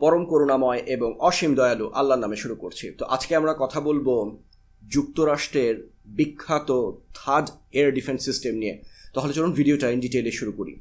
পরম করুণাময় এবং অসীম দয়ালু আল্লাহর নামে শুরু করছি। তো আজকে আমরা কথা বলব যুক্তরাষ্ট্রের বিখ্যাত থার্ড এয়ার ডিফেন্স সিস্টেম নিয়ে। তাহলে চলুন ভিডিওটা ইন ডিটেইলে শুরু করি।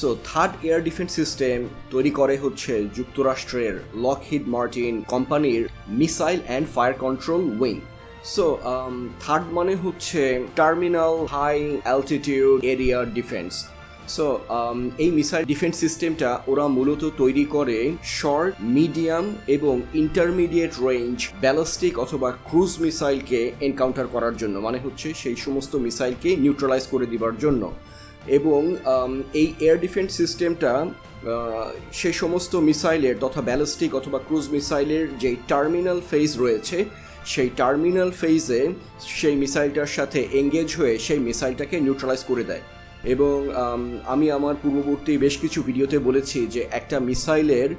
So THAAD air defense system তৈরি করে হচ্ছে যুক্তরাষ্ট্রের লকহিড মার্টিন কোম্পানির missile and fire control wing so THAAD মানে হচ্ছে terminal high altitude area defense so এই মিসাইল ডিফেন্স সিস্টেমটা ওরা মূলত তৈরি করে শর্ট মিডিয়াম এবং ইন্টারমিডিয়েট রেঞ্জ ব্যালিস্টিক অথবা ক্রুজ মিসাইলকে এনকাউন্টার করার জন্য মানে হচ্ছে সেই সমস্ত মিসাইলকে নিউট্রালাইজ করে দিবার জন্য। এবং um, এই এয়ার ডিফেন্স সিস্টেমটা সেই সমস্ত মিসাইলের তথা ব্যালিস্টিক অথবা ক্রুজ মিসাইলের যে টার্মিনাল ফেজ রয়েছে সেই টার্মিনাল ফেজে সেই মিসাইলটার সাথে এঙ্গেজ হয়ে সেই মিসাইলটাকে নিউট্রালাইজ করে দেয়। এবং আমি আমার পূর্ববর্তী বেশ কিছু ভিডিওতে বলেছি যে একটা মিসাইলের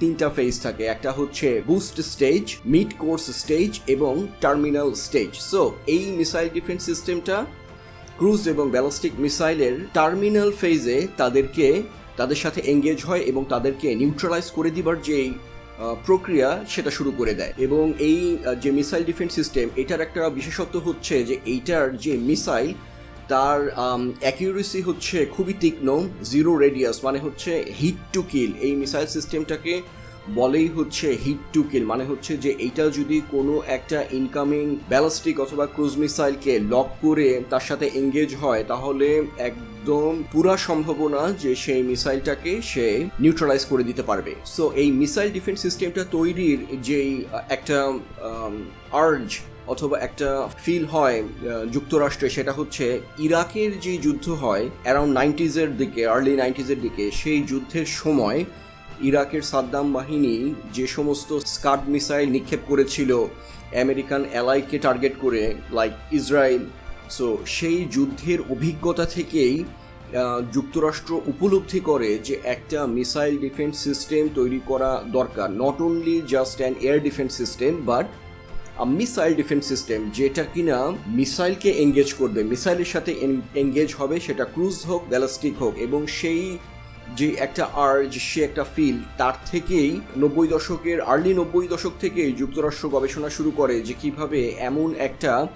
তিনটা ফেজ থাকে। একটা হচ্ছে boost stage mid course stage এবং টার্মিনাল স্টেজ সো এই মিসাইল ডিফেন্স সিস্টেমটা ক্রুজ এবং ব্যালিস্টিক মিসাইলের টার্মিনাল ফেজে তাদেরকে, তাদের সাথে এঙ্গেজ হয় এবং তাদেরকে নিউট্রালাইজ করে দিবার যেই প্রক্রিয়া সেটা শুরু করে দেয়। এবং এই যে মিসাইল ডিফেন্স সিস্টেম, এটার একটা বিশেষত্ব হচ্ছে যে এইটার যে মিসাইল, তার অ্যাকিউরেসি হচ্ছে খুবই তীক্ষ্ণ জিরো রেডিয়াস মানে হচ্ছে হিট টু কিল এই মিসাইল সিস্টেমটাকে বলেই হচ্ছে হিট টু কিল মানে হচ্ছে যে এইটা যদি কোনো একটা ইনকামিং ব্যালিস্টিক অথবা ক্রুজ মিসাইলকে লক করে তার সাথে এঙ্গেজ হয়, তাহলে একদম পুরা সম্ভাবনা যে সেই মিসাইলটাকে সে নিউট্রালাইজ করে দিতে পারবে। সো এই মিসাইল ডিফেন্স সিস্টেমটা তৈরির যেই একটা আর্জ অথবা একটা ফিল হয় যুক্তরাষ্ট্রে, সেটা হচ্ছে ইরাকের যে যুদ্ধ হয় অ্যারাউন্ড নাইনটিজের দিকে আর্লি নাইনটিজের দিকে, সেই যুদ্ধের সময় ইরাকের সাদ্দাম বাহিনী যে সমস্ত স্কাড মিসাইল নিক্ষেপ করেছিল, আমেরিকান অ্যালাইকে টার্গেট করে লাইক ইসরায়েল। সো সেই যুদ্ধের অভিজ্ঞতা থেকেই যুক্তরাষ্ট্র উপলব্ধি করে যে একটা মিসাইল ডিফেন্স সিস্টেম তৈরি করা দরকার। Not only just an air defense system but missile defense system যেটা কিনা মিসাইলকে এঙ্গেজ করবে। মিসাইলের সাথে এঙ্গেজ হবে, সেটা ক্রুজ হোক ব্যালিস্টিক হোক, এবং সেই যে একটা আর্জ সে একটা ফিল তার থেকেই নব্বই দশকের আর্লি নব্বই দশক থেকেই যুক্তরাষ্ট্র গবেষণা শুরু করে যে কীভাবে এমন একটা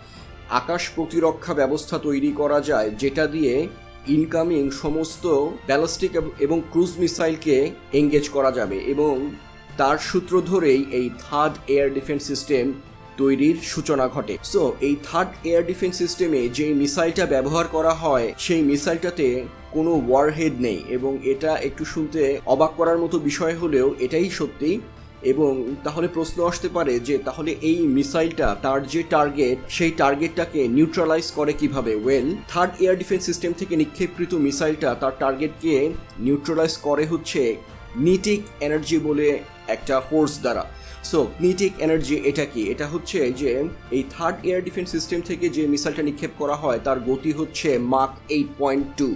আকাশ প্রতিরক্ষা ব্যবস্থা তৈরি করা যায়, যেটা দিয়ে ইনকামিং সমস্ত ব্যালিস্টিক এবং ক্রুজ মিসাইলকে এঙ্গেজ করা যাবে এবং তার সূত্র ধরেই এই থার্ড এয়ার ডিফেন্স সিস্টেম তৈরির সূচনা ঘটে। সো এই থার্ড এয়ার ডিফেন্স সিস্টেমে যে মিসাইলটা ব্যবহার করা হয়, সেই মিসাইলটাতে কোনো ওয়ারহেড নেই এবং এটা একটু শুনতে অবাক করার মতো বিষয় হলেও এটাই সত্যি। এবং তাহলে প্রশ্ন আসতে পারে যে, তাহলে এই মিসাইলটা তার যে টার্গেট সেই টার্গেটটাকে নিউট্রালাইজ করে কীভাবে? Well THAAD air defense system থেকে নিক্ষেপকৃত মিসাইলটা তার টার্গেটকে নিউট্রালাইজ করে হচ্ছে নিটিক এনার্জি বলে একটা ফোর্স দ্বারা। সো কিনেটিক এনার্জি এটা কি? এটা হচ্ছে যে এই থার্ড এয়ার ডিফেন্স সিস্টেম থেকে যে মিসাইলটা নিক্ষেপ করা হয়, তার গতি হচ্ছে মাক এইট পয়েন্ট টু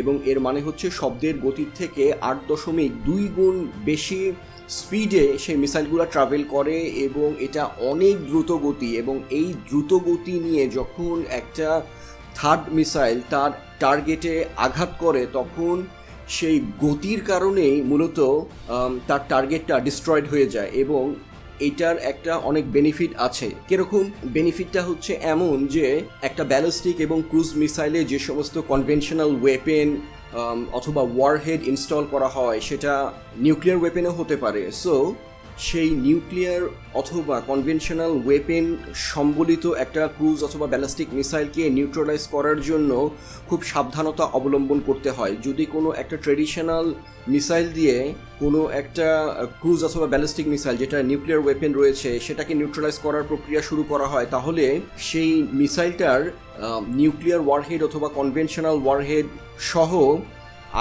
এবং এর মানে হচ্ছে শব্দের গতির থেকে আট দশমিক দুই গুণ বেশি স্পিডে সেই মিসাইলগুলো ট্রাভেল করে এবং এটা অনেক দ্রুত গতি এবং এই দ্রুত গতি নিয়ে যখন একটা থার্ড মিসাইল তার টার্গেটে আঘাত করে, তখন সেই গতির কারণেই মূলত তার টার্গেটটা ডিস্ট্রয়েড হয়ে যায় এবং এটার একটা অনেক বেনিফিট আছে। কীরকম? বেনিফিটটা হচ্ছে এমন যে, একটা ব্যালিস্টিক এবং ক্রুজ মিসাইলে যে সমস্ত কনভেনশনাল ওয়েপেন অথবা ওয়ারহেড ইনস্টল করা হয়, সেটা নিউক্লিয়ার ওয়েপেনও হতে পারে। সো সেই নিউক্লিয়ার অথবা কনভেনশনাল ওয়েপেন সম্বলিত একটা ক্রুজ অথবা ব্যালিস্টিক মিসাইলকে নিউট্রালাইজ করার জন্য খুব সাবধানতা অবলম্বন করতে হয়। যদি কোনো একটা ট্রেডিশনাল মিসাইল দিয়ে কোনো একটা ক্রুজ অথবা ব্যালিস্টিক মিসাইল যেটা নিউক্লিয়ার ওয়েপেন রয়েছে সেটাকে নিউট্রালাইজ করার প্রক্রিয়া শুরু করা হয়, তাহলে সেই মিসাইলটার নিউক্লিয়ার ওয়ারহেড অথবা কনভেনশনাল ওয়ারহেড সহ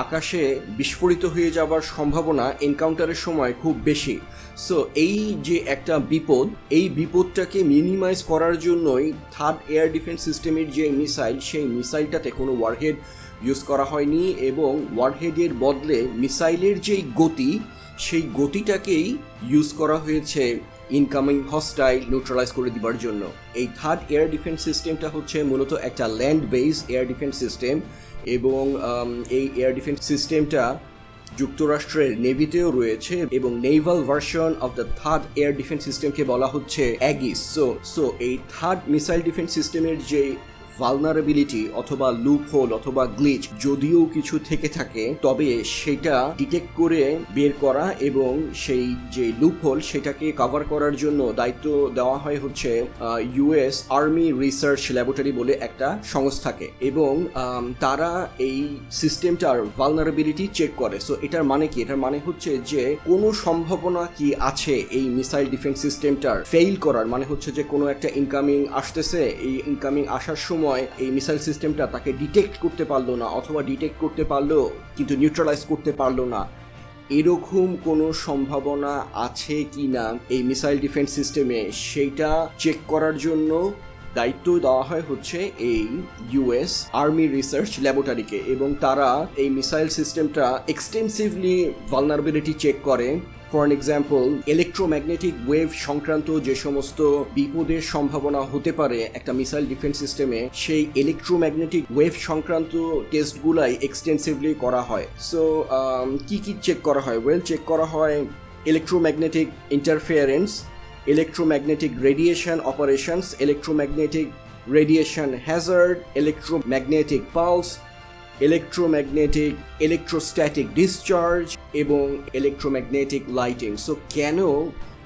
আকাশে বিস্ফোরিত হয়ে যাবার সম্ভাবনা এনকাউন্টারের সময় খুব বেশি। সো এই যে একটা বিপদ এই বিপদটাকে মিনিমাইজ করার জন্যই থার্ড এয়ার ডিফেন্স সিস্টেমের যে মিসাইল সেই মিসাইলটাতে কোনো ওয়ারহেড ইউজ করা হয়নি এবং ওয়ারহেডের বদলে মিসাইলের যেই গতি সেই গতিটাকেই ইউজ করা হয়েছে ইনকামিং হস্টাইল নিউট্রালাইজ করে দিবার জন্য। এই থার্ড এয়ার ডিফেন্স সিস্টেমটা হচ্ছে মূলত একটা land base air defense system এবং um, এই এয়ার ডিফেন্স সিস্টেমটা যুক্তরাষ্ট্রের নেভিতেও রয়েছে এবং naval version of the THAAD air defense সিস্টেমকে বলা হচ্ছে অ্যাগিস। সো সো এই থার্ড মিসাইল ডিফেন্স সিস্টেমের যে ভালনারেবিলিটি অথবা লুপ হোল অথবা গ্লিচ যদিও কিছু থেকে থাকে, তবে সেটা ডিটেক্ট করে বের করা এবং সেই যে লুপ হোল সেটাকে কভার করার জন্য দায়িত্ব দেওয়া হয় হচ্ছে ইউএস আর্মি রিসার্চ ল্যাবরেটরি বলে একটা সংস্থাকে এবং তারা এই সিস্টেমটার ভালনারেবিলিটি চেক করে। সো এটার মানে কি? এটার মানে হচ্ছে যে কোনো সম্ভাবনা কি আছে এই মিসাইল ডিফেন্স সিস্টেমটার ফেইল করার মানে হচ্ছে যে কোনো একটা ইনকামিং আসতেছে, এই ইনকামিং আসার সময় এই মিসাইল সিস্টেমটা তাকে ডিটেক্ট করতে পারল না অথবা ডিটেক্ট করতে পারল, কিন্তু নিউট্রালাইজ করতে পারল না। এরকম কোনো সম্ভাবনা আছে কি না এই মিসাইল ডিফেন্স সিস্টেমে? সেইটা চেক করার জন্য দায়িত্ব দেওয়া হয় হচ্ছে এই ইউএস আর্মি রিসার্চ ল্যাবরেটরিকে এবং তারা এই মিসাইল সিস্টেমটা এক্সটেন্সিভলি ভালনারেবিলিটি চেক করে। For an example electromagnetic wave সংক্রান্ত যে সমস্ত বিপদের সম্ভাবনা হতে পারে একটা মিসাইল ডিফেন্স সিস্টেমে সেই ইলেকট্রোম্যাগনেটিক ওয়েভ সংক্রান্ত টেস্টগুলাই এক্সটেন্সিভলি করা হয়। সো কি কি চেক করা হয়? ওয়েল চেক করা হয় electromagnetic interference electromagnetic radiation operations, electromagnetic radiation hazard electromagnetic pulse, electromagnetic, electrostatic discharge এবং electromagnetic lighting. সো কেন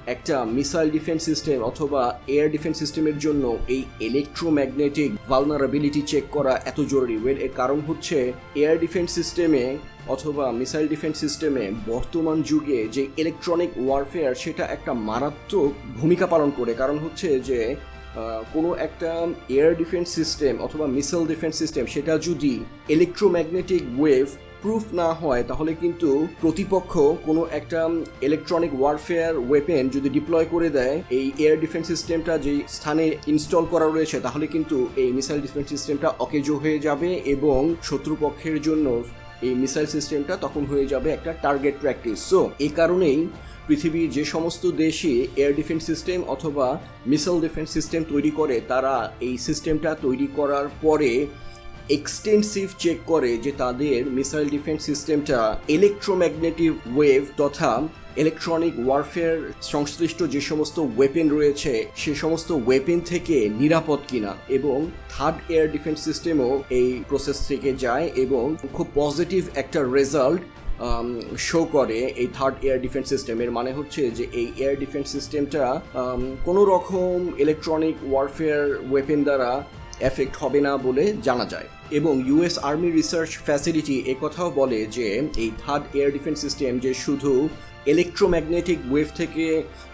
একটা মিসাইল ডিফেন্স সিস্টেম অথবা এয়ার ডিফেন্স সিস্টেমের জন্য এই ইলেকট্রোম্যাগনেটিক ভালনারাবিলিটি চেক করা এত জরুরি? ওয়েল এর কারণ হচ্ছে এয়ার ডিফেন্স সিস্টেমে অথবা মিসাইল ডিফেন্স সিস্টেমে বর্তমান যুগে যে ইলেকট্রনিক ওয়ারফেয়ার সেটা একটা মারাত্মক ভূমিকা পালন করে। কারণ হচ্ছে যে কোনো একটা এয়ার ডিফেন্স সিস্টেম অথবা মিসাইল ডিফেন্স সিস্টেম সেটা যদি ইলেকট্রোম্যাগনেটিক ওয়েভ প্রুফ না হয়, তাহলে কিন্তু প্রতিপক্ষ কোনো একটা ইলেকট্রনিক ওয়ারফেয়ার ওয়েপেন যদি ডিপ্লয় করে দেয়, এই এয়ার ডিফেন্স সিস্টেমটা যেই স্থানে ইনস্টল করা রয়েছে, তাহলে কিন্তু এই মিসাইল ডিফেন্স সিস্টেমটা অকেজো হয়ে যাবে এবং শত্রুপক্ষের জন্য এই মিসাইল সিস্টেমটা তখন হয়ে যাবে একটা টার্গেট প্র্যাকটিস সো এই কারণেই পৃথিবীর যে সমস্ত দেশে এয়ার ডিফেন্স সিস্টেম অথবা মিসাইল ডিফেন্স সিস্টেম তৈরি করে, তারা এই সিস্টেমটা তৈরি করার পরে এক্সটেন্সিভ চেক করে যে তাদের মিসাইল ডিফেন্স সিস্টেমটা ইলেকট্রোম্যাগনেটিক ওয়েভ তথা ইলেকট্রনিক ওয়ারফেয়ার সংশ্লিষ্ট যে সমস্ত ওয়েপেন রয়েছে, সে সমস্ত ওয়েপেন থেকে নিরাপদ কিনা এবং থার্ড এয়ার ডিফেন্স সিস্টেমও এই প্রসেস থেকে যায় এবং খুব পজিটিভ একটা রেজাল্ট শো করে এই থার্ড এয়ার ডিফেন্স সিস্টেমের মানে হচ্ছে যে এই এয়ার ডিফেন্স সিস্টেমটা কোনো রকম ইলেকট্রনিক ওয়ারফেয়ার ওয়েপেন দ্বারা এফেক্ট হবে না বলে জানা যায়। এবং ইউএস আর্মি রিসার্চ ফ্যাসিলিটি একথাও বলে যে, এই থার্ড এয়ার ডিফেন্স সিস্টেম যে শুধু ইলেকট্রোম্যাগনেটিক ওয়েভ থেকে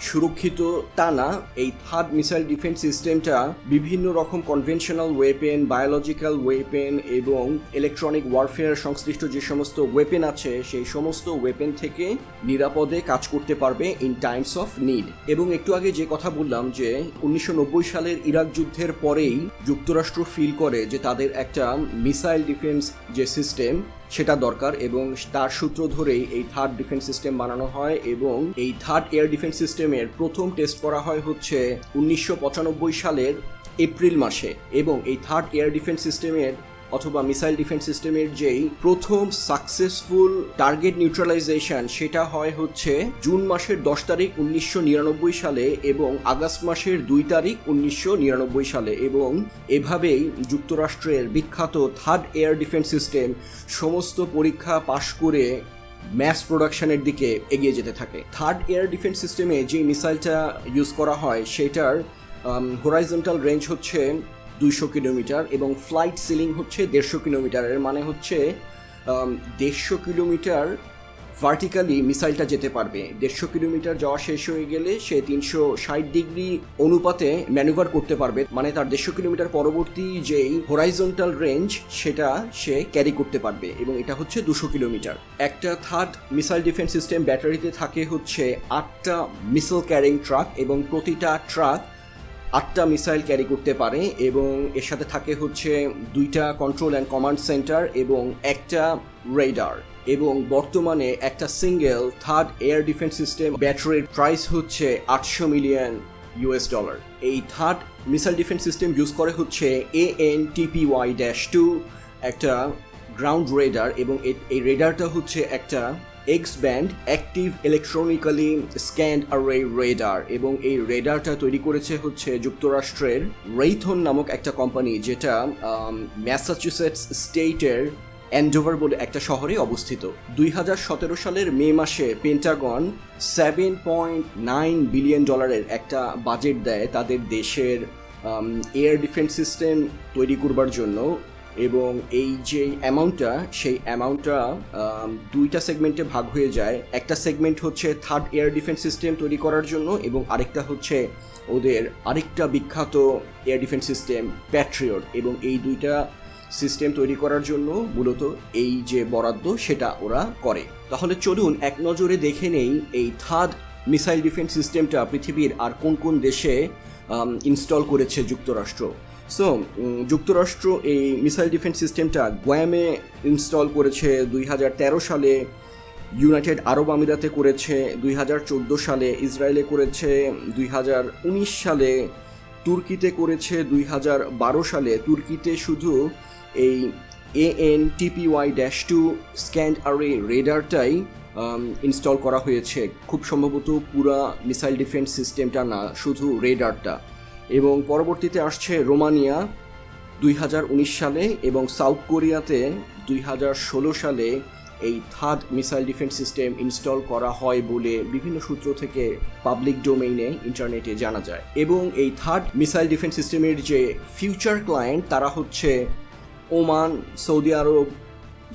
সুরক্ষিত তা না, এই থার্ড মিসাইল ডিফেন্স সিস্টেমটা বিভিন্ন রকম কনভেনশনাল ওয়েপেন বায়োলজিক্যাল ওয়েপেন এবং ইলেকট্রনিক ওয়ারফেয়ার সংশ্লিষ্ট যে সমস্ত ওয়েপেন আছে, সেই সমস্ত ওয়েপেন থেকে নিরাপদে কাজ করতে পারবে ইন টাইমস অফ নিড এবং একটু আগে যে কথা বললাম যে, উনিশশো নব্বই সালের ইরাক যুদ্ধের পরেই যুক্তরাষ্ট্র ফিল করে যে তাদের একটা মিসাইল ডিফেন্স যে সিস্টেম, সেটা দরকার এবং তার সূত্র ধরেই এই থার্ড ডিফেন্স সিস্টেম বানানো হয় এবং এই থার্ড এয়ার ডিফেন্স সিস্টেমের প্রথম টেস্ট করা হয় হচ্ছে উনিশশো পঁচানব্বই সালের এপ্রিল মাসে এবং এই থার্ড এয়ার ডিফেন্স সিস্টেমের অথবা মিসাইল ডিফেন্স সিস্টেমের যেই প্রথম সাকসেসফুল টার্গেট নিউট্রালাইজেশন সেটা হয় হচ্ছে জুন মাসের দশ তারিখ উনিশশো নিরানব্বই সালে এবং আগস্ট মাসের দুই তারিখ উনিশশো নিরানব্বই সালে এবং এভাবেই যুক্তরাষ্ট্রের বিখ্যাত থার্ড এয়ার ডিফেন্স সিস্টেম সমস্ত পরীক্ষা পাশ করে ম্যাস প্রোডাকশনের দিকে এগিয়ে যেতে থাকে। থার্ড এয়ার ডিফেন্স সিস্টেমে যে মিসাইলটা ইউজ করা হয়, সেটার হোরাইজন্টাল রেঞ্জ হচ্ছে দুইশো কিলোমিটার এবং ফ্লাইট সিলিং হচ্ছে দেড়শো কিলোমিটারের মানে হচ্ছে দেড়শো কিলোমিটার ভার্টিক্যালি মিসাইলটা যেতে পারবে। দেড়শো কিলোমিটার যাওয়া শেষ হয়ে গেলে সে তিনশো ষাট ডিগ্রি অনুপাতে ম্যানুভার করতে পারবে। মানে তার দেড়শো কিলোমিটার পরবর্তী যেই হোরাইজন্টাল রেঞ্জ সেটা সে ক্যারি করতে পারবে এবং এটা হচ্ছে দুশো কিলোমিটার। একটা থার্ড মিসাইল ডিফেন্স সিস্টেম ব্যাটারিতে থাকে হচ্ছে আটটা মিসাইল ক্যারিং ট্রাক এবং প্রতিটা ট্রাক আটটা মিসাইল ক্যারি করতে পারে এবং এর সাথে থাকে হচ্ছে দুইটা কন্ট্রোল অ্যান্ড কমান্ড সেন্টার এবং একটা রেডার এবং বর্তমানে একটা single THAAD air defense system ব্যাটারির প্রাইস হচ্ছে আটশো মিলিয়ন ইউএস ডলার এই THAAD missile defense system use করে হচ্ছে A N TPY dash two একটা গ্রাউন্ড রেডার এবং এই রেডারটা হচ্ছে একটা X band active electronically scanned array radar এবং এই রেডারটা তৈরি করেছে হচ্ছে যুক্তরাষ্ট্রের রেইথন নামক একটা কোম্পানি যেটা ম্যাসাচুসেটস স্টেটের অ্যান্ডোভার বলে একটা শহরে অবস্থিত। দুই হাজার সতেরো সালের মে মাসে Pentagon seven point nine billion ডলারের একটা বাজেট দেয় তাদের দেশের এয়ার ডিফেন্স সিস্টেম তৈরি করবার জন্য। এবং এই যে অ্যামাউন্টটা সেই অ্যামাউন্টটা দুইটা সেগমেন্টে ভাগ হয়ে যায়। একটা সেগমেন্ট হচ্ছে থার্ড এয়ার ডিফেন্স সিস্টেম তৈরি করার জন্য এবং আরেকটা হচ্ছে ওদের আরেকটা বিখ্যাত এয়ার ডিফেন্স সিস্টেম প্যাট্রিয়ট এবং এই দুইটা সিস্টেম তৈরি করার জন্য মূলত এই যে বরাদ্দ সেটা ওরা করে। তাহলে চলুন এক নজরে দেখে নেই এই থার্ড মিসাইল ডিফেন্স সিস্টেমটা পৃথিবীর আর কোন কোন দেশে ইনস্টল করেছে যুক্তরাষ্ট্র। সো যুক্তরাষ্ট্র এই মিসাইল ডিফেন্স সিস্টেমটা গোয়ামে ইনস্টল করেছে দুই হাজার তেরো সালে, ইউনাইটেড আরব আমিরাতে করেছে দুই হাজার চোদ্দ সালে, ইসরায়েলে করেছে দুই হাজার উনিশ সালে, তুর্কিতে করেছে দুই হাজার বারো সালে। তুর্কিতে শুধু এই A N TPY dash two scanned array রেডারটাই install করা হয়েছে। খুব সম্ভবত পুরা মিসাইল ডিফেন্স সিস্টেমটা না, শুধু রেডারটা এবং পরবর্তীতে আসছে রোমানিয়া দুই হাজার উনিশ সালে এবং সাউথ কোরিয়াতে দুই হাজার ষোলো সালে এই THAAD missile defense system install করা হয় বলে বিভিন্ন সূত্র থেকে পাবলিক ডোমেইনে ইন্টারনেটে জানা যায়। এবং এই থার্ড মিসাইল ডিফেন্স সিস্টেমের যে ফিউচার ক্লায়েন্ট তারা হচ্ছে ওমান, সৌদি আরব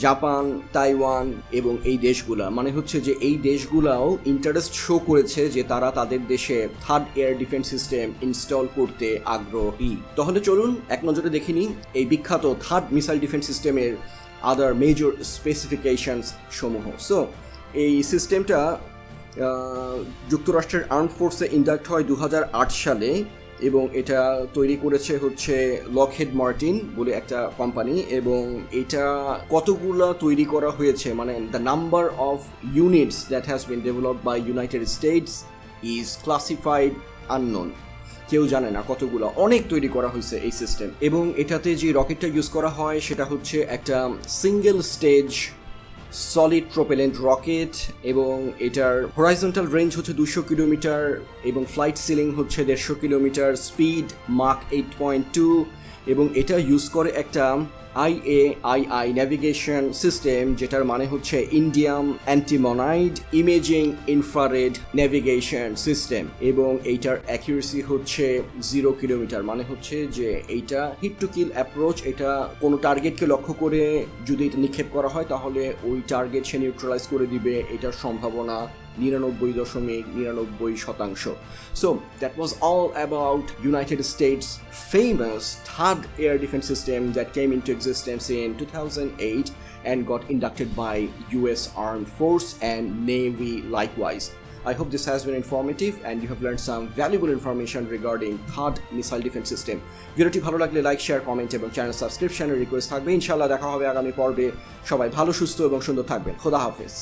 জাপান, তাইওয়ান এবং এই দেশগুলা। মানে হচ্ছে যে এই দেশগুলাও ইন্টারেস্ট শো করেছে যে তারা তাদের দেশে THAAD air defense system install করতে আগ্রহী। তাহলে চলুন এক নজরে দেখে নিই এই বিখ্যাত থার্ড মিসাইল ডিফেন্স সিস্টেমের আদার মেজর স্পেসিফিকেশনস সমূহ। সো এই সিস্টেমটা যুক্তরাষ্ট্রের আর্ম ফোর্সে ইন্ডাক্ট হয় দু হাজার আট সালে। এবং এটা তৈরি করেছে হচ্ছে লকহেড মার্টিন বলে একটা কোম্পানি এবং এটা কতগুলো তৈরি করা হয়েছে মানে the number of units that has been develop by United States is classified unknown কেউ জানে না কতগুলো, অনেক তৈরি করা হয়েছে এই সিস্টেম এবং এটাতে যে রকেটটা ইউজ করা হয় সেটা হচ্ছে একটা single stage solid propellant rocket এবং এটার হরাইজন্টাল রেঞ্জ হচ্ছে দুশো কিলোমিটার এবং ফ্লাইট সিলিং হচ্ছে দেড়শো কিলোমিটার স্পিড মার্ক এইট পয়েন্ট টু এবং এটা ইউজ করে একটা I A I I navigation system যেটার মানে হচ্ছে indium antimonide imaging infrared navigation system এবং এইটার অ্যাকিউরেসি হচ্ছে জিরো কিলোমিটার মানে হচ্ছে যে এইটা হিট টু কিল অ্যাপ্রোচ এটা কোনো টার্গেটকে লক্ষ্য করে যদি এটা নিক্ষেপ করা হয়, তাহলে ওই টার্গেট সে নিউট্রালাইজ করে দিবে, এটার সম্ভাবনা নিরানব্বই দশমিক নিরানব্বই শতাংশ। So that was all about United States famous THAAD air defense system that came into existence in two thousand eight and got inducted by US Armed Force and Navy likewise. I hope this has been informative and you have learned some valuable information regarding THAAD missile defense system. ভিডিওটি ভালো লাগলে like share comment এবং channel সাবস্ক্রিপশনের request থাকবে। ইনশাআল্লাহ দেখা হবে আগামী পর্বে। সবাই ভালো, সুস্থ এবং সুন্দর থাকবেন। খোদা হাফেজ।